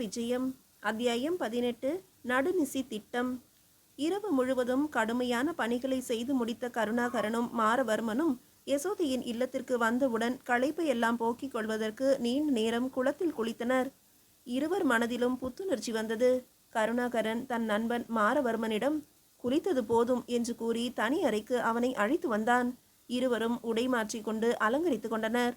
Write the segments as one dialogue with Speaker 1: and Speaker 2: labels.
Speaker 1: விஜயம் அத்தியாயம் பதினெட்டு நடுநிசி திட்டம். இரவு முழுவதும் கடுமையான பணிகளை செய்து முடித்த கருணாகரனும் மாரவர்மனும் யசோதையின் இல்லத்திற்கு வந்தவுடன் களைப்பை எல்லாம் போக்கிக் கொள்வதற்கு நீண்ட நேரம் குளத்தில் குளித்தனர். இருவர் மனதிலும் புத்துணர்ச்சி வந்தது. கருணாகரன் தன் நண்பன் மாரவர்மனிடம் குளித்தது போதும் என்று கூறி தனி அறைக்கு அவனை அழைத்து வந்தான். இருவரும் உடை மாற்றிக்கொண்டு அலங்கரித்துக் கொண்டனர்.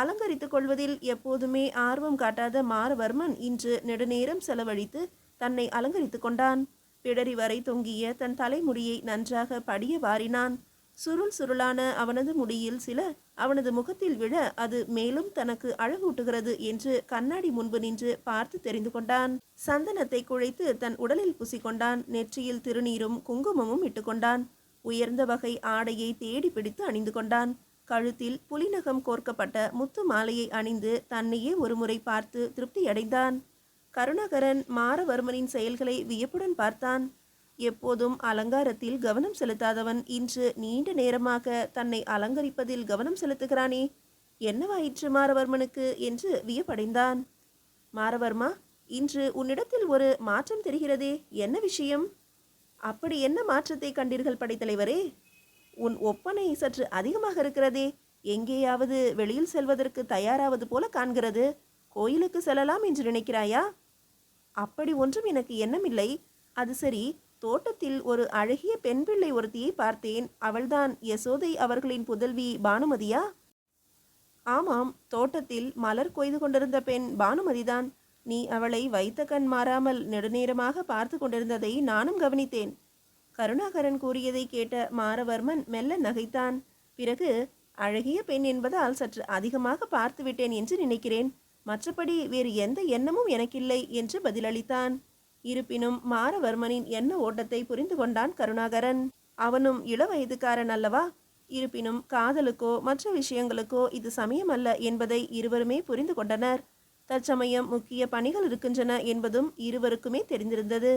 Speaker 1: அலங்கரித்துக் கொள்வதில் எப்போதுமே ஆர்வம் காட்டாத மாரவர்மன் இன்று நெடுநேரம் செலவழித்து தன்னை அலங்கரித்துக் கொண்டான். பிடரி வரை தொங்கிய தன் தலைமுடியை நன்றாக படிய வாரினான். சுருள் சுருளான அவனது முடியில் சில அவனது முகத்தில் விழ அது மேலும் தனக்கு அழகூட்டுகிறது என்று கண்ணாடி முன்பு நின்று பார்த்து தெரிந்து கொண்டான். சந்தனத்தை குழைத்து தன் உடலில் பூசிக்கொண்டான். நெற்றியில் திருநீரும் குங்குமமும் இட்டுக்கொண்டான். உயர்ந்த வகை ஆடையை தேடி பிடித்து அணிந்து கொண்டான். கழுத்தில் புலிநகம் கோர்க்கப்பட்ட முத்து மாலையை அணிந்து தன்னையே ஒருமுறை பார்த்து திருப்தியடைந்தான். கருணாகரன் மாரவர்மனின் செயல்களை வியப்புடன் பார்த்தான். எப்போதும் அலங்காரத்தில் கவனம் செலுத்தாதவன் இன்று நீண்ட நேரமாக தன்னை அலங்கரிப்பதில் கவனம் செலுத்துகிறானே. என்னவாயிற்று மாரவர்மனுக்கு என்று வியப்படைந்தான். மாரவர்மா இன்று உன்னிடத்தில் ஒரு மாற்றம் தெரிகிறதே என்ன விஷயம்? அப்படி என்ன மாற்றத்தை கண்டீர்கள் படைத்தலைவரே? உன் ஒப்பனை சற்று அதிகமாக இருக்கிறதே. எங்கேயாவது வெளியில் செல்வதற்கு தயாராவது போல காண்கிறது. கோயிலுக்கு செல்லலாம் என்று நினைக்கிறாயா? அப்படி ஒன்றும் எனக்கு எண்ணமில்லை. அது சரி. தோட்டத்தில் ஒரு அழகிய பெண் பிள்ளை ஒருத்தியை பார்த்தேன். அவள்தான் யசோதை அவர்களின் புதல்வி பானுமதியா? ஆமாம். தோட்டத்தில் மலர் கொய்து கொண்டிருந்த பெண் பானுமதிதான். நீ அவளை வைத்த கண் மாறாமல் நெடுநேரமாக பார்த்து கொண்டிருந்ததை நானும் கவனித்தேன். கருணாகரன் கூறியதை கேட்ட மாரவர்மன் மெல்ல நகைத்தான். பிறகு அழகிய பெண் என்பதால் சற்று அதிகமாக பார்த்துவிட்டேன் என்று நினைக்கிறேன். மற்றபடி வேறு எந்த எண்ணமும் எனக்கில்லை என்று பதிலளித்தான். இருப்பினும் மாரவர்மனின் எண்ண ஓட்டத்தை புரிந்து கொண்டான் கருணாகரன். அவனும் இளவயதுக்காரன் அல்லவா? இருப்பினும் காதலுக்கோ மற்ற விஷயங்களுக்கோ இது சமயமல்ல என்பதை இருவருமே புரிந்து கொண்டனர். தற்சமயம் முக்கிய பணிகள் இருக்கின்றன என்பதும் இருவருக்குமே தெரிந்திருந்தது.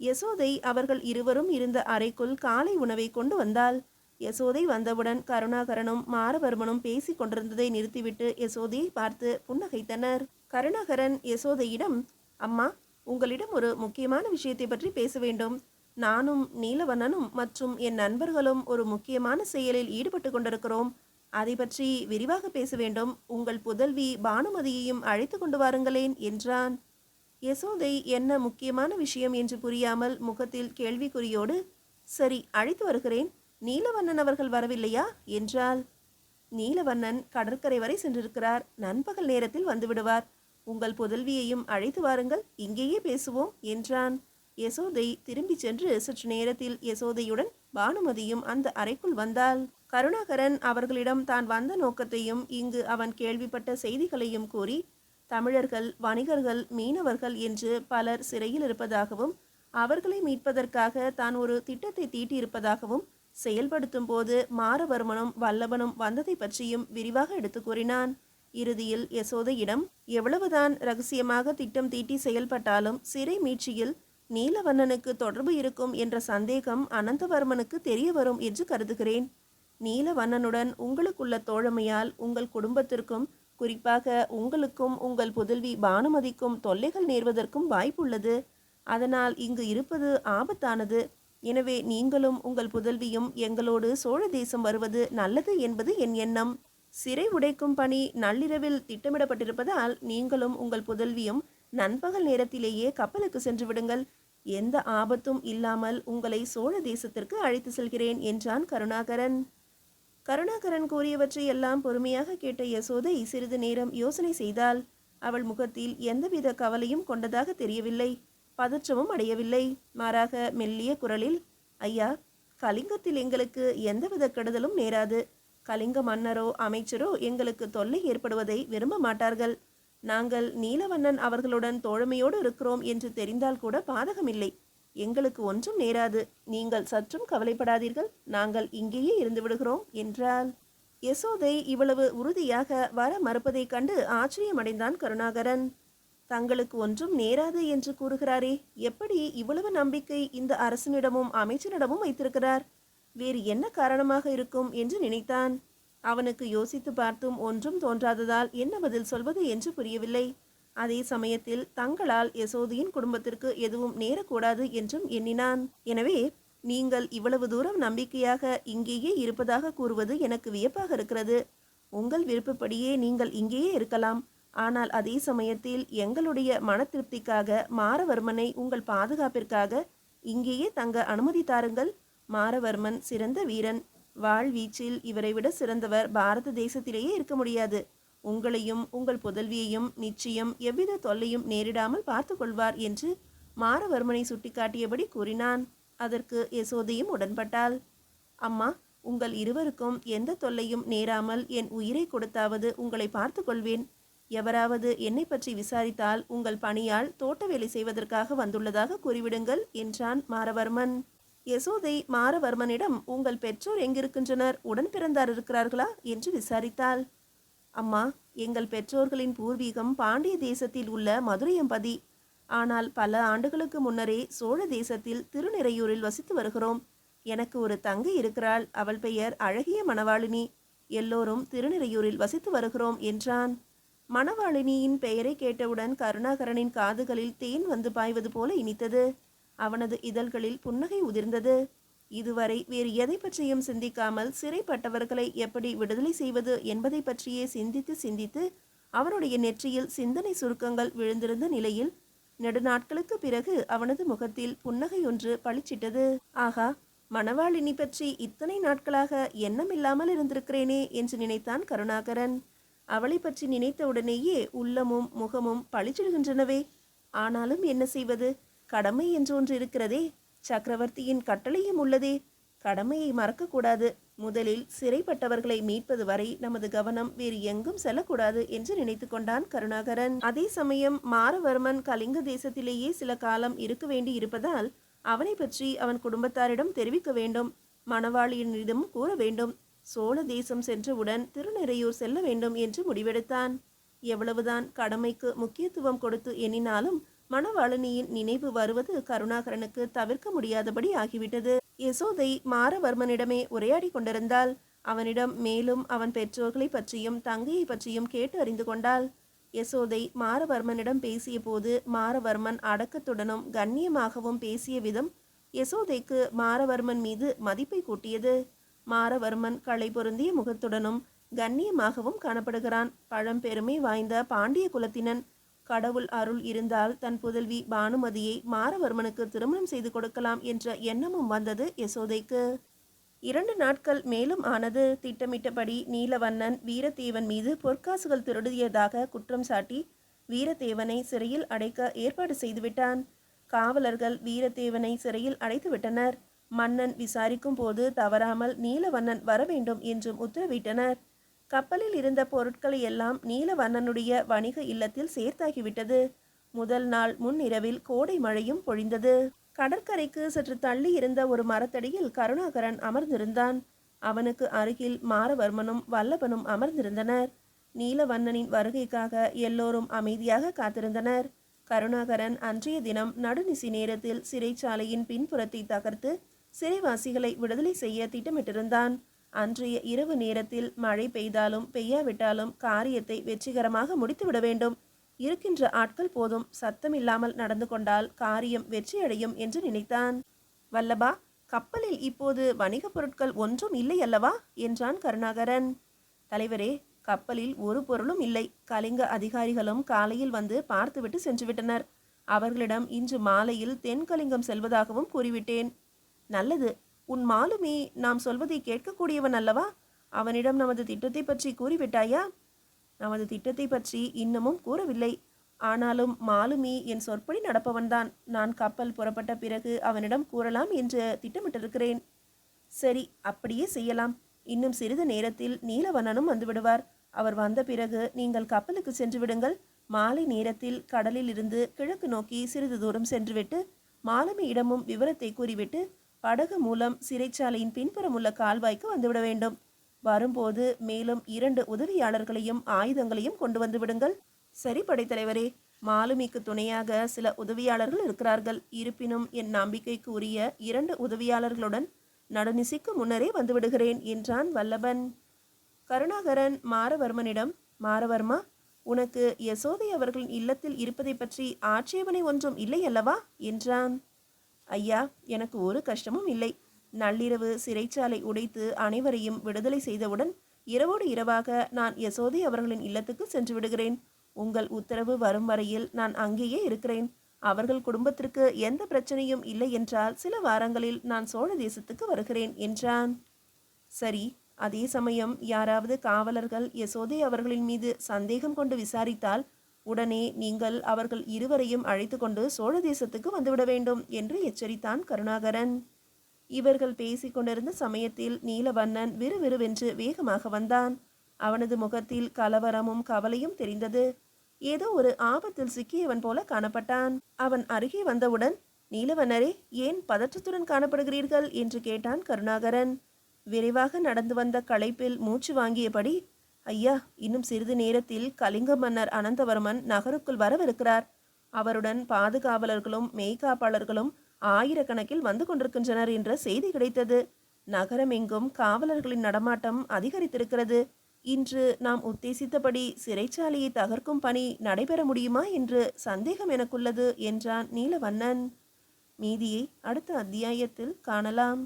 Speaker 1: யசோதை அவர்கள் இருவரும் இருந்த அறைக்குள் காலை உணவை கொண்டு வந்தாள். யசோதை வந்தவுடன் கருணாகரனும் மாரவர்மனும் பேசிக் கொண்டிருந்ததை நிறுத்திவிட்டு யசோதையை பார்த்து புன்னகைத்தனர். கருணாகரன் யசோதையிடம் அம்மா உங்களிடம் ஒரு முக்கியமான விஷயத்தை பற்றி பேச வேண்டும். நானும் நீலவண்ணனும் மற்றும் என் நண்பர்களும் ஒரு முக்கியமான செயலில் ஈடுபட்டு கொண்டிருக்கிறோம். அதை பற்றி விரிவாக பேச வேண்டும். உங்கள் புதல்வி பானுமதியையும் அழைத்து கொண்டு வாருங்களேன் என்றான். யசோதை என்ன முக்கியமான விஷயம் என்று புரியாமல் முகத்தில் கேள்விக்குறியோடு சரி அழைத்து வருகிறேன். நீலவண்ணன் அவர்கள் வரவில்லையா? என்றாள். நீலவண்ணன் கடற்கரை வரை சென்றிருக்கிறார். நண்பகல் நேரத்தில் வந்துவிடுவார் உங்கள் புதல்வியையும் அழைத்து வாருங்கள். இங்கேயே பேசுவோம் என்றான். யசோதை திரும்பிச் சென்று சற்று நேரத்தில் யசோதையுடன் பானுமதியும் அந்த அறைக்குள் வந்தாள். கருணாகரன் அவர்களிடம் தான் வந்த நோக்கத்தையும் இங்கு அவன் கேள்விப்பட்ட செய்திகளையும் கூறி தமிழர்கள் வணிகர்கள் மீனவர்கள் என்று பலர் சிறையில் இருப்பதாகவும் அவர்களை மீட்பதற்காக தான் ஒரு திட்டத்தை தீட்டியிருப்பதாகவும் செயல்படுத்தும் போது மாரவர்மனும் வல்லவனும் வந்ததை பற்றியும் விரிவாக எடுத்து கூறினான். இறுதியில் யசோதையிடம் எவ்வளவுதான் ரகசியமாக திட்டம் தீட்டி செயல்பட்டாலும் சிறை மீட்சியில் நீலவண்ணனுக்கு தொடர்பு இருக்கும் என்ற சந்தேகம் அனந்தவர்மனுக்கு தெரிய வரும் என்று கருதுகிறேன். நீலவண்ணனுடன் உங்களுக்குள்ள தோழமையால் உங்கள் குடும்பத்திற்கும் குறிப்பாக உங்களுக்கும் உங்கள் புதல்வி பானுமதிக்கும் தொல்லைகள் நேர்வதற்கும் வாய்ப்புள்ளது. அதனால் இங்கு இருப்பது ஆபத்தானது. எனவே நீங்களும் உங்கள் புதல்வியும் எங்களோடு சோழ தேசம் வருவது நல்லது என்பது என் எண்ணம். சிறை உடைக்கும் பணி நள்ளிரவில் திட்டமிடப்பட்டிருப்பதால் நீங்களும் உங்கள் புதல்வியும் நண்பகல் நேரத்திலேயே கப்பலுக்கு சென்று விடுங்கள். எந்த ஆபத்தும் இல்லாமல் உங்களை சோழ தேசத்திற்கு அழைத்து செல்கிறேன் என்றான் கருணாகரன். கருணாகரன் கூறியவற்றை எல்லாம் பொறுமையாக கேட்ட யசோதை சிறிது நேரம் யோசனை செய்தால் அவள் முகத்தில் எந்தவித கவலையும் கொண்டதாக தெரியவில்லை. பதற்றமும் அடையவில்லை. மாறாக மெல்லிய குரலில் ஐயா கலிங்கத்தில் எங்களுக்கு எந்தவித கெடுதலும் நேராது. கலிங்க மன்னரோ அமைச்சரோ எங்களுக்கு தொல்லை ஏற்படுவதை விரும்ப மாட்டார்கள். நாங்கள் நீலவண்ணன் அவர்களுடன் தோழமையோடு இருக்கிறோம் என்று தெரிந்தால் கூட பாதகமில்லை. எங்களுக்கு ஒன்றும் நேராது. நீங்கள் சற்றும் கவலைப்படாதீர்கள். நாங்கள் இங்கேயே இருந்து விடுகிறோம் என்றாள். யசோதை இவ்வளவு உறுதியாக வர மறுப்பதைக் கண்டு ஆச்சரியமடைந்தான் கருணாகரன். தங்களுக்கு ஒன்றும் நேராது என்று கூறுகிறாரே. எப்படி இவ்வளவு நம்பிக்கை இந்த அரசனிடமும் அமைச்சரிடமும் வைத்திருக்கிறார்? வேறு என்ன காரணமாக இருக்கும் என்று நினைத்தான். அவனுக்கு யோசித்து பார்த்தும் ஒன்றும் தோன்றாததால் என்ன பதில் சொல்வது என்று புரியவில்லை. அதே சமயத்தில் தங்களால் யசோதியின் குடும்பத்திற்கு எதுவும் நேரக்கூடாது என்றும் எண்ணினான். எனவே நீங்கள் இவ்வளவு தூரம் நம்பிக்கையாக இங்கேயே இருப்பதாக கூறுவது எனக்கு வியப்பாக இருக்கிறது. உங்கள் விருப்பப்படியே நீங்கள் இங்கேயே இருக்கலாம். ஆனால் அதே சமயத்தில் எங்களுடைய மன திருப்திக்காக மாரவர்மனை உங்கள் பாதுகாப்பிற்காக இங்கேயே தங்க அனுமதி தாருங்கள். மாரவர்மன் சிறந்த வீரன். வாழ்வீச்சில் இவரை விட சிறந்தவர் பாரத தேசத்திலேயே இருக்க முடியாது. உங்களையும் உங்கள் புதல்வியையும் நிச்சயம் எவ்வித தொல்லையும் நேரிடாமல் பார்த்து கொள்வார் என்று மாரவர்மனை சுட்டிக்காட்டியபடி கூறினான். அதற்கு யசோதையும் உடன்பட்டாள். அம்மா உங்கள் இருவருக்கும் எந்த தொல்லையும் நேராமல் என் உயிரை கொடுத்தாவது உங்களை பார்த்து கொள்வேன் எவராவது என்னை பற்றி விசாரித்தால் உங்கள் பணியால் தோட்ட வேலை செய்வதற்காக வந்துள்ளதாக கூறிவிடுங்கள் என்றான் மாரவர்மன். யசோதை மாரவர்மனிடம் உங்கள் பெற்றோர் எங்கிருக்கின்றனர்? உடன் பிறந்தார் இருக்கிறார்களா? என்று விசாரித்தாள். அம்மா எங்கள் பெற்றோர்களின் பூர்வீகம் பாண்டிய தேசத்தில் உள்ள மதுரையம்பதி ஆனால் பல ஆண்டுகளுக்கு முன்னரே சோழ தேசத்தில் திருநிறையூரில் வசித்து வருகிறோம். எனக்கு ஒரு தங்கை இருக்கிறாள். அவள் பெயர் அழகிய மணவாளினி. எல்லோரும் திருநிறையூரில் வசித்து வருகிறோம் என்றான். மணவாளினியின் பெயரை கேட்டவுடன் கருணாகரனின் காதுகளில் தேன் வந்து பாய்வது போல இனித்தது. அவனது இதழ்களில் புன்னகை உதிர்ந்தது. இதுவரை வேறு எதை பற்றியும் சிந்திக்காமல் சிறைப்பட்டவர்களை எப்படி விடுதலை செய்வது என்பதை பற்றியே சிந்தித்து சிந்தித்து அவனுடைய நெற்றியில் சிந்தனை சுருக்கங்கள் விழுந்திருந்த நிலையில் நெடுநாட்களுக்கு பிறகு அவனது முகத்தில் புன்னகை ஒன்று பளிச்சிட்டது. ஆகா மணவாளினி பற்றி இத்தனை நாட்களாக எண்ணமில்லாமல் இருந்திருக்கிறேனே என்று நினைத்தான் கருணாகரன். அவளை பற்றி நினைத்தவுடனேயே உள்ளமும் முகமும் பளிச்சிடுகின்றனவே. ஆனாலும் என்ன செய்வது? கடமை என்று ஒன்று இருக்கிறதே. சக்கரவர்த்தியின் கட்டளையும் உள்ளதே. கடமையை மறக்கக்கூடாது. முதலில் சிறைப்பட்டவர்களை மீட்பது வரை நமது கவனம் வேறு எங்கும் செல்லக்கூடாது என்று நினைத்து கொண்டான் கருணாகரன். அதே சமயம் மாரவர்மன் கலிங்க தேசத்திலேயே சில காலம் இருக்க வேண்டி இருப்பதால் அவனை பற்றி அவன் குடும்பத்தாரிடம் தெரிவிக்க வேண்டும். மணவாளியினிடம் கூற வேண்டும். சோழ தேசம் சென்றவுடன் திருநெறையூர் செல்ல வேண்டும் என்று முடிவெடுத்தான். எவ்வளவுதான் கடமைக்கு முக்கியத்துவம் கொடுத்து எண்ணினாலும் மணவாளனியின் நினைவு வருவது கருணாகரனுக்கு தவிர்க்க முடியாதபடி ஆகிவிட்டது. யசோதை மாரவர்மனிடமே உரையாடி கொண்டிருந்தாள். அவனிடம் மேலும் அவன் பெற்றோர்களை பற்றியும் தங்கையை பற்றியும் கேட்டு அறிந்து கொண்டாள். யசோதை மாரவர்மனிடம் பேசிய போது மாரவர்மன் அடக்கத்துடனும் கண்ணியமாகவும் பேசிய விதம் யசோதைக்கு மாரவர்மன் மீது மதிப்பை கூட்டியது. மாரவர்மன் களை பொருந்திய முகத்துடனும் கண்ணியமாகவும் காணப்படுகிறான். பழம்பெருமை வாய்ந்த பாண்டிய குலத்தினன் கடவுள் அருள் இருந்தால் தன் புதல்வி பானுமதியை மாரவர்மனுக்கு திருமணம் செய்து கொடுக்கலாம் என்ற எண்ணமும் வந்தது யசோதைக்கு. இரண்டு நாட்கள் மேலும் ஆனது. திட்டமிட்டபடி நீலவண்ணன் வீரதேவன் மீது பொற்காசுகள் திருடியதாக குற்றம் சாட்டி வீரதேவனை சிறையில் அடைக்க ஏற்பாடு செய்துவிட்டான். காவலர்கள் வீரதேவனை சிறையில் அடைத்து விட்டனர் மன்னன் விசாரிக்கும் போது தவறாமல் நீலவண்ணன் வர வேண்டும் என்றும் உத்தரவிட்டனர். கப்பலில் இருந்த பொருட்களை எல்லாம் நீலவண்ணனுடைய வணிக இல்லத்தில் சேர்த்தாகிவிட்டது. முதல் நாள் முன்னிரவில் கோடை மழையும் பொழிந்தது. கடற்கரைக்கு சற்று தள்ளி இருந்த ஒரு மரத்தடியில் கருணாகரன் அமர்ந்திருந்தான். அவனுக்கு அருகில் மாரவர்மனும் வல்லபனும் அமர்ந்திருந்தனர். நீலவண்ணனின் வருகைக்காக எல்லோரும் அமைதியாக காத்திருந்தனர். கருணாகரன் அன்றைய தினம் நடுநிசி நேரத்தில் சிறைச்சாலையின் பின்புறத்தை தகர்த்து சிறைவாசிகளை விடுதலை செய்ய திட்டமிட்டிருந்தான். அன்றைய இரவு நேரத்தில் மழை பெய்தாலும் பெய்யாவிட்டாலும் காரியத்தை வெற்றிகரமாக முடித்துவிட வேண்டும். இருக்கின்ற ஆட்கள் போதும் சத்தமில்லாமல் நடந்து கொண்டால் காரியம் வெற்றியடையும் என்று நினைத்தான். வல்லபா கப்பலில் இப்போது வணிகப் பொருட்கள் ஒன்றும் இல்லை அல்லவா? என்றான் கருணாகரன். தலைவரே கப்பலில் ஒரு பொருளும் இல்லை. கலிங்க அதிகாரிகளும் காலையில் வந்து பார்த்துவிட்டு சென்றுவிட்டனர். அவர்களிடம் இன்று மாலையில் தென்கலிங்கம் செல்வதாகவும் கூறிவிட்டேன். நல்லது உன் மாலுமி நாம் சொல்வதை கேட்கக்கூடியவன் அல்லவா? அவனிடம் நமது திட்டத்தை பற்றி கூறிவிட்டாயா? நமது திட்டத்தை பற்றி இன்னமும் கூறவில்லை. ஆனாலும் மாலுமி என் சொற்படி நடப்பவன்தான். நான் கப்பல் புறப்பட்ட பிறகு அவனிடம் கூறலாம் என்று திட்டமிட்டிருக்கிறேன். சரி அப்படியே செய்யலாம். இன்னும் சிறிது நேரத்தில் நீலவண்ணனும் வந்துவிடுவார். அவர் வந்த பிறகு நீங்கள் கப்பலுக்கு சென்று விடுங்கள். மாலை நேரத்தில் கடலில் இருந்து கிழக்கு நோக்கி சிறிது தூரம் சென்றுவிட்டு மாலுமியிடமும் விவரத்தை கூறிவிட்டு படகு மூலம் சிறைச்சாலையின் பின்புறம் உள்ள கால்வாய்க்கு வந்துவிட வேண்டும். வரும்போது மேலும் இரண்டு உதவியாளர்களையும் ஆயுதங்களையும் கொண்டு வந்து விடுங்கள். சரி படைத்தலைவரே மாலுமிக்கு துணையாக சில உதவியாளர்கள் இருக்கிறார்கள். இருப்பினும் என் நம்பிக்கைக்கு உரிய இரண்டு உதவியாளர்களுடன் நடுநிசிக்கு முன்னரே வந்துவிடுகிறேன் என்றான் வல்லபன். கருணாகரன் மாரவர்மனிடம் மாரவர்மா உனக்கு யசோதை அவர்களின் இல்லத்தில் இருப்பதை பற்றி ஆட்சேபனை ஒன்றும் இல்லை அல்லவா? என்றான். ஐயா எனக்கு ஒரு கஷ்டமும் இல்லை. நள்ளிரவு சிறைச்சாலை உடைத்து அனைவரையும் விடுதலை செய்தவுடன் இரவோடு இரவாக நான் யசோதை அவர்களின் இல்லத்துக்கு சென்று விடுகிறேன். உங்கள் உத்தரவு வரும் வரையில் நான் அங்கேயே இருக்கிறேன். அவர்கள் குடும்பத்திற்கு எந்த பிரச்சனையும் இல்லை என்றால் சில வாரங்களில் நான் சோழ தேசத்துக்கு வருகிறேன் என்றான். சரி அதே சமயம் யாராவது காவலர்கள் யசோதை அவர்களின் மீது சந்தேகம் கொண்டு விசாரித்தால் உடனே நீங்கள் அவர்கள் இருவரையும் அழைத்து கொண்டு சோழ தேசத்துக்கு வந்துவிட வேண்டும் என்று எச்சரித்தான் கருணாகரன். இவர்கள் பேசிக் கொண்டிருந்த சமயத்தில் நீலவண்ணன் விறுவிறுவென்று வேகமாக வந்தான். அவனது முகத்தில் கலவரமும் கவலையும் தெரிந்தது. ஏதோ ஒரு ஆபத்தில் சிக்கியவன் போல காணப்பட்டான். அவன் அருகே வந்தவுடன் நீலவண்ணரே ஏன் பதற்றத்துடன் காணப்படுகிறீர்கள்? என்று கேட்டான் கருணாகரன். விரைவாக நடந்து வந்த களைப்பில் மூச்சு வாங்கியபடி ஐயா இன்னும் சிறிது நேரத்தில் கலிங்க மன்னர் அனந்தவர்மன் நகருக்குள் வரவிருக்கிறார். அவருடன் பாதுகாவலர்களும் மெய்காப்பாளர்களும் ஆயிரக்கணக்கில் வந்து கொண்டிருக்கின்றனர் என்ற செய்தி கிடைத்தது. நகரமெங்கும் காவலர்களின் நடமாட்டம் அதிகரித்திருக்கிறது. இன்று நாம் உத்தேசித்தபடி சிறைச்சாலையை தகர்க்கும் பணி நடைபெற முடியுமா என்று சந்தேகம் எனக்குள்ளது என்றான் நீலவண்ணன். மீதியை அடுத்த அத்தியாயத்தில் காணலாம்.